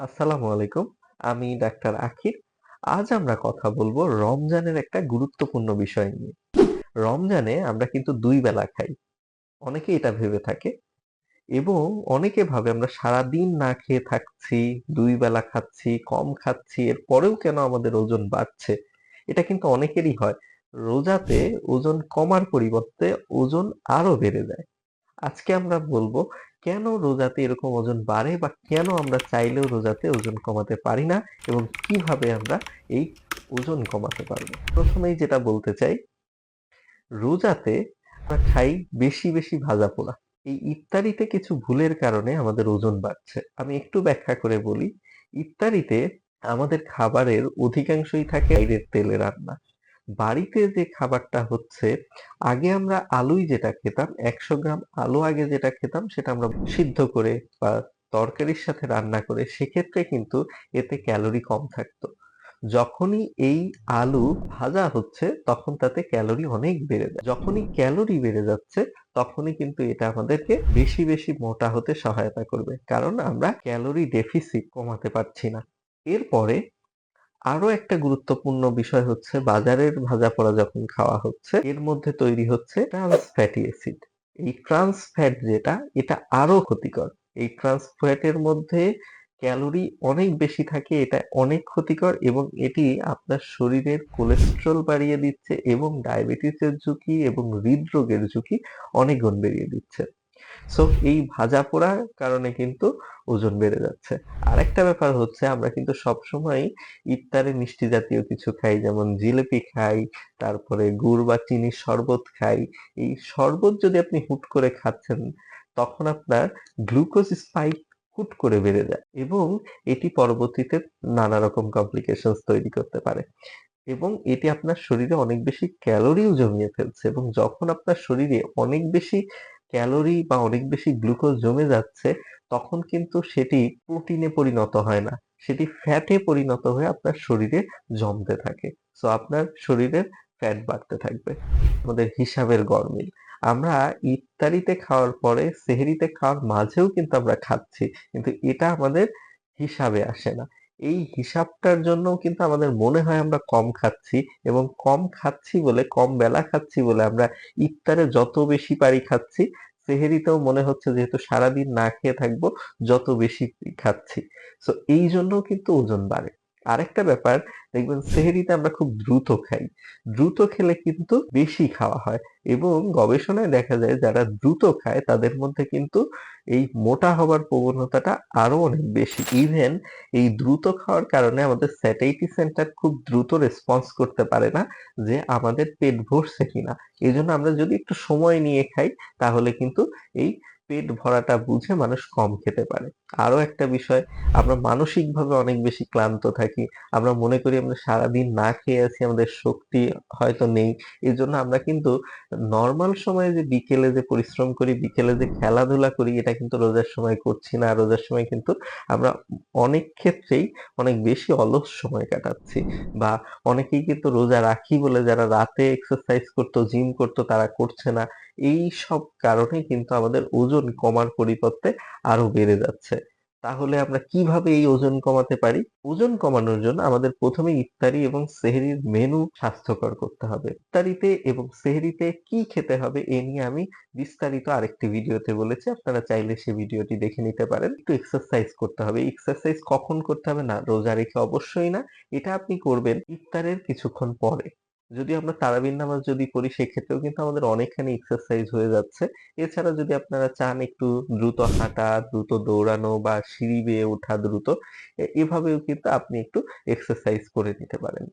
আসসালামু আলাইকুম, আমি ডাক্তার আখির। আজ আমরা কথা বলব রমজানের একটা গুরুত্বপূর্ণ বিষয় নিয়ে। রমজানে আমরা কিন্তু দুই বেলা খাই, অনেকে এটা ভেবে থাকে এবং অনেকে ভাবে আমরা সারাদিন না খেয়ে থাকছি, দুই বেলা খাচ্ছি, কম খাচ্ছি এরপরেও কেন আমাদের ওজন বাড়ছে? এটা কিন্তু অনেকেরই হয়। রোজাতে ওজন কমার পরিবর্তে ওজন আরও বেড়ে যায়। আজকে আমরা বলব, কেন রোজাতে এরকম ওজন বাড়ে বা কেন আমরা চাইলেও রোজাতে ওজন কমাতে পারি না এবং কীভাবে আমরা এই ওজন কমাতে পারব? প্রথমেই যেটা বলতে চাই, রোজাতে আমরা খাই বেশি বেশি ভাজা পোড়া। এই ইফতারিতে কিছু ভুলের কারণে আমাদের ওজন বাড়ছে। আমি একটু ব্যাখ্যা করে বলি, ইফতারিতে আমাদের খাবারের অধিকাংশই থাকে বাইরের তেলে রান্না। বাড়িতে যে খাবারটা হচ্ছে, আগে আমরা আলুই যেটা খেতাম, একশো গ্রাম আলু আগে যেটা খেতাম, সেটা আমরা সিদ্ধ করে বা তরকারির সাথে রান্না করে, সেক্ষেত্রে কিন্তু এতে ক্যালোরি কম থাকতো। যখনই এই আলু ভাজা হচ্ছে, তখন তাতে ক্যালোরি অনেক বেড়ে যায়। যখনই ক্যালোরি বেড়ে যাচ্ছে, তখনই কিন্তু এটা আমাদেরকে বেশি বেশি মোটা হতে সহায়তা করবে। কারণ আমরা ক্যালোরি ডেফিসিট কমাতে পারছি না। এরপরে আরও একটা গুরুত্বপূর্ণ বিষয় হচ্ছে বাজারের ভাজা পোড়া যখন খাওয়া হচ্ছে, এর মধ্যে তৈরি হচ্ছে ট্রান্স ফ্যাটি অ্যাসিড এই ট্রান্স ফ্যাট যেটা, এটা আরও ক্ষতিকর। এই ট্রান্স ফ্যাটের মধ্যে ক্যালোরি অনেক বেশি থাকে, এটা অনেক ক্ষতিকর এবং এটি আপনার শরীরের কোলেস্ট্রল বাড়িয়ে দিচ্ছে এবং ডায়াবেটিসের ঝুঁকি এবং হৃদরোগের ঝুঁকি অনেক গুণ বেরিয়ে দিচ্ছে। সো এই ভাজা পোড়ার কারণে কিন্তু ওজন বেড়ে যাচ্ছে। আরেকটা ব্যাপার হচ্ছে, আমরা কিন্তু সবসময় ইফতারে মিষ্টি জাতীয় কিছু খাই, যেমন জিলিপি খাই, তারপরে গুড় বা চিনির শরবত খাই। এই শরবত যদি আপনি হুট করে খাচ্ছেন, তখন আপনার গ্লুকোজ স্পাইক হুট করে বেড়ে যায় এবং এটি পরবর্তীতে নানা রকম কমপ্লিকেশনস তৈরি করতে পারে। এবং এটি আপনার শরীরে অনেক বেশি ক্যালোরিও জমিয়ে ফেলছে এবং যখন আপনার শরীরে অনেক বেশি ক্যালোরি বা অনেক বেশি গ্লুকোজ জমে যাচ্ছে, তখন কিন্তু সেটি প্রোটিনে পরিণত হয় না। সেটি ফ্যাটে পরিণত হয়ে আপনার শরীরে জমতে থাকে। সো আপনার শরীরের ফ্যাট বাড়তে থাকবে। আমাদের হিসাবের গরমিল আমরা ইফতারিতে খাওয়ার পরে সেহরিতে খাওয়ার মাঝেও কিন্তু আমরা খাচ্ছি, কিন্তু এটা আমাদের হিসাবে আসে না। এই হিসাবটার জন্য কিন্তু আমাদের মনে হয় আমরা কম খাচ্ছি এবং কম খাচ্ছি বলে, কম বেলা খাচ্ছি বলে আমরা ইফতারে যত বেশি পারি খাচ্ছি, সেহেরিতেও মনে হচ্ছে যেহেতু সারাদিন না খেয়ে থাকব, যত বেশি খাচ্ছি। সো এই জন্য কিন্তু ওজন বাড়ে। আরেকটা ব্যাপার, দেখবেন সেহেরিতে আমরা খুব দ্রুত খাই। দ্রুত খেলে কিন্তু বেশি খাওয়া হয় এবং গবেষণায় দেখা যায় যারা দ্রুত খায় তাদের মধ্যে কিন্তু এই মোটা হবার প্রবণতাটা আরও অনেক বেশি। ইভেন এই দ্রুত খাওয়ার কারণে আমাদের স্যাটাইটি সেন্টার খুব দ্রুত রেসপন্স করতে পারে না যে আমাদের পেট ভরছে কিনা। এই জন্য আমরা যদি একটু সময় নিয়ে খাই তাহলে কিন্তু এই পেট ভরাটা বুঝে মানুষ কম খেতে পারে। আরও একটা বিষয়, আমরা মানসিকভাবে অনেক বেশি ক্লান্ত থাকি। আমরা মনে করি আমরা সারাদিন না খেয়ে আছি, আমাদের শক্তি হয়তো নেই। এই জন্য আমরা কিন্তু নর্মাল সময়ে যে বিকেলে যে পরিশ্রম করি, বিকেলে যে খেলাধুলা করি, এটা কিন্তু রোজার সময় করছি না। রোজার সময় কিন্তু আমরা অনেক ক্ষেত্রেই অনেক বেশি অলস সময় কাটাচ্ছি। বা অনেকেই কিন্তু রোজা রাখি বলে যারা রাতে এক্সারসাইজ করতো জিম করতো, তারা করছে না। এই সব কারণে কিন্তু আমাদের ওজন কমার পরিবর্তে আরও বেড়ে যাচ্ছে। তাহলে আমরা কীভাবে এই ওজন কমাতে পারি? ওজন কমানোর জন্য আমাদের প্রথমে ইফতারি এবং সেহরির মেনু স্বাস্থ্যকর করতে হবে। ইফতারিতে এবং সেহরিতে কি খেতে হবে এ নিয়ে আমি বিস্তারিত আরেকটি ভিডিওতে বলেছি। আপনারা চাইলে সে ভিডিওটি দেখে নিতে পারেন। একটু এক্সারসাইজ করতে হবে। এক্সারসাইজ কখন করতে হবে না, রোজা রেখে অবশ্যই না। এটা আপনি করবেন ইফতারের কিছুক্ষণ পরে। যদি আমরা তারাবির নামাজ যদি পড়ি, সেক্ষেত্রেও কিন্তু আমাদের অনেকখানি এক্সারসাইজ হয়ে যাচ্ছে। এছাড়া যদি আপনারা চান একটু দ্রুত হাঁটা, দ্রুত দৌড়ানো বা সিঁড়ি বেয়ে ওঠা দ্রুত এভাবেও কিন্তু আপনি একটু এক্সারসাইজ করে নিতে পারেন।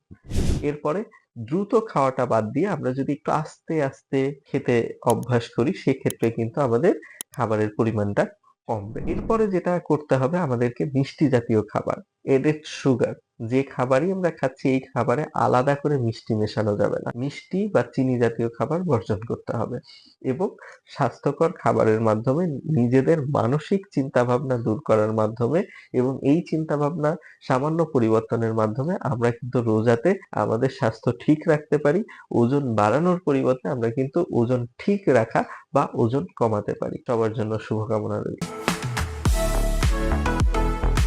এরপরে দ্রুত খাওয়াটা বাদ দিয়ে আমরা যদি একটু আস্তে আস্তে খেতে অভ্যাস করি, সেক্ষেত্রে কিন্তু আমাদের খাবারের পরিমাণটা কমবে। এরপরে যেটা করতে হবে, আমাদেরকে মিষ্টি জাতীয় খাবার এডেড সুগার যে খাবারই আমরা খাচ্ছি, এই খাবারে আলাদা করে মিষ্টি মেশানো যাবে না। মিষ্টি বা চিনি জাতীয় খাবার বর্জন করতে হবে এবং স্বাস্থ্যকর খাবারের মাধ্যমে নিজেদের মানসিক চিন্তা ভাবনা দূর করার মাধ্যমে এবং এই চিন্তা ভাবনা সামান্য পরিবর্তনের মাধ্যমে আমরা কিন্তু রোজাতে আমাদের স্বাস্থ্য ঠিক রাখতে পারি, ওজন বাড়ানোর পরিবর্তে আমরা কিন্তু ওজন ঠিক রাখা বা ওজন কমাতে পারি। সবার জন্য শুভকামনা রইল।